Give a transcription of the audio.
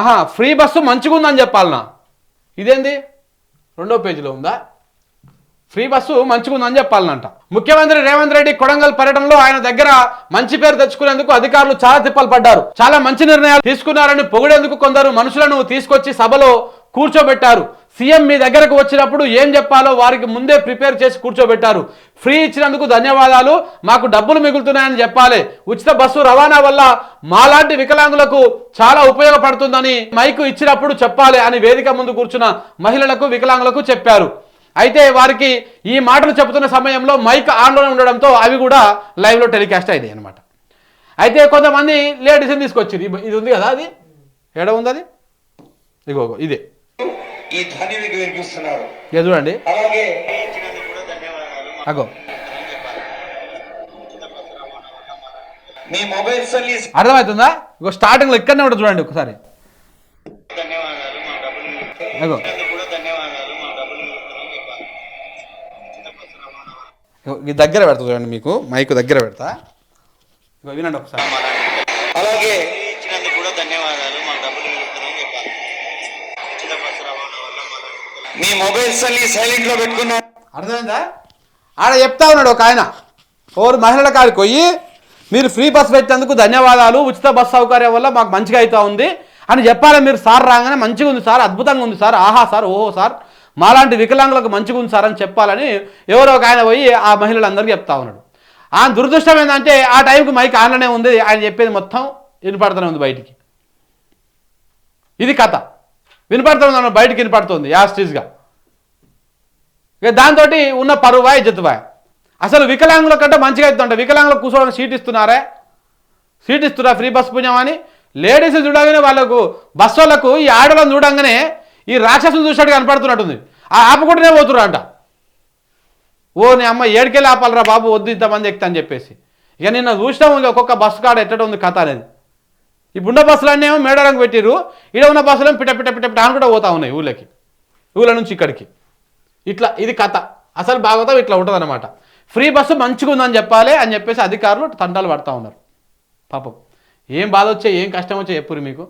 ఆహా free bus మంచిగా ఉందని చెప్పాలనా? ఇదేంది? రెండో పేజీలో ఉందా? ఫ్రీ బస్సు మంచిగా ఉందని చెప్పాలనంట. ముఖ్యమంత్రి రేవంత్ రెడ్డి కొడంగల్ పర్యటనలో ఆయన దగ్గర మంచి పేరు తెచ్చుకునేందుకు అధికారులు చాలా తిప్పలు పడ్డారు. చాలా మంచి నిర్ణయాలు తీసుకున్నారని పొగిడేందుకు కొందరు మనుషులను తీసుకొచ్చి సభలో కూర్చోబెట్టారు. సీఎం మీ దగ్గరకు వచ్చినప్పుడు ఏం చెప్పాలో వారికి ముందే ప్రిపేర్ చేసి కూర్చోబెట్టారు. ఫ్రీ ఇచ్చినందుకు ధన్యవాదాలు. మాకు డబ్బులు మిగులుతున్నాయని చెప్పాలి. ఉచిత బస్సు రవాణా వల్ల మాలాంటి వికలాంగులకు చాలా ఉపయోగపడుతుందని మైకు ఇచ్చినప్పుడు చెప్పాలి అని వేదిక ముందు కూర్చున్న మహిళలకు వికలాంగులకు చెప్పారు. అయితే వారికి ఈ మాటలు చెబుతున్న సమయంలో మైక్ ఆన్లోనే ఉండడంతో అవి కూడా లైవ్లో టెలికాస్ట్ అయినాయి అనమాట అయితే కొంతమంది లేడీస్ని తీసుకొచ్చింది ఇది- ఉంది కదా అది? ఎడ ఉంది అది? ఇగో, ఇదే. ఈ ధ్వని మీకు వినిపిస్తున్నారు ఇది చూడండి. అలాగే అగో. మీ మొబైల్ ఈ అర్థమవుతుందా? ఇగో స్టార్టింగ్లో ఇక్కడనే ఉంటుంది చూడండి ఒకసారి. అగో. ఇది దగ్గర పెడతా చూడండి మీకు. మైక్ దగ్గర పెడతా. ఇగో వినండి ఒకసారి. అలాగే ఇచ్చినందుకు కూడా ధన్యవాదాలు. మా డబ్బులు చెప్పాలి ఉచిత బస్సు రవాణా వల్ల మన మీ మొబైల్ అన్ని సైలెంట్లో పెట్టుకున్నా. అర్థమైందా? ఆడ చెప్తా ఉన్నాడు ఒక ఆయన. ఓరు మహిళల కాడికి పోయి మీరు ఫ్రీ బస్ పెట్టినందుకు ధన్యవాదాలు ఉచిత బస్ సౌకర్యం వల్ల మాకు మంచిగా అవుతా ఉంది అని చెప్పాలి మీరు సార్ రాగానే మంచిగా ఉంది సార్ అద్భుతంగా ఉంది సార్ ఆహా సార్ ఓహో సార్ మాలాంటి వికలాంగులకు మంచిగా ఉంది సార్ అని చెప్పాలని ఎవరో ఒక ఆయన పోయి ఆ మహిళలందరికీ చెప్తా ఉన్నాడు. ఆ దురదృష్టం ఏంటంటే ఆ టైంకి మైక్ ఆన్లోనే ఉంది ఆయన చెప్పేది మొత్తం వినపడుతూనే ఉంది బయటికి. ఇది కథ. వినపడుతుంది అన్న వినపడుతుంది యాస్టీస్గా. ఇక దాంతో ఉన్న పరువా ఇజ్జతువా అసలు వికలాంగుల కంటే మంచిగా అవుతుంట వికలాంగులకు కూర్చోవడానికి సీట్ ఇస్తున్నారే? సీట్ ఇస్తున్నా ఫ్రీ బస్ పుణ్యం అని లేడీస్ చూడగానే వాళ్ళకు బస్ వాళ్ళకు ఈ ఆడలను చూడంగానే ఈ రాక్షసులు చూసినట్టు కనపడుతున్నట్టుంది. ఆ ఆపకుండానే పోతున్నారు అంట. ఓ నీ అమ్మ ఏడికెళ్ళి ఆపాలరా బాబు వద్దు ఇంతమంది ఎక్కుతా అని చెప్పేసి. ఇక నిన్న చూసినాము ఇంక ఒక్కొక్క బస్సు కాడ ఎట్టడం ఉంది కథ అనేది. ఈ బుండ బస్సులన్నీ ఏమో మేడారంగు పెట్టిర్రు. ఈడ ఉన్న బస్సులు పిట పిట పిట పిట అని కూడా పోతా ఉన్నాయి ఊళ్ళకి. ఊళ్ళ నుంచి ఇక్కడికి. ఇట్లా ఇది కథ. అసలు భాగవతం ఇట్లా ఉంటుంది ఫ్రీ బస్సు మంచిగా ఉందని చెప్పాలి అని చెప్పేసి అధికారులు తంటాలు పడతా ఉన్నారు. పాపం. ఏం బాధ వచ్చే ఏం కష్టం వచ్చే చెప్పురు మీకు?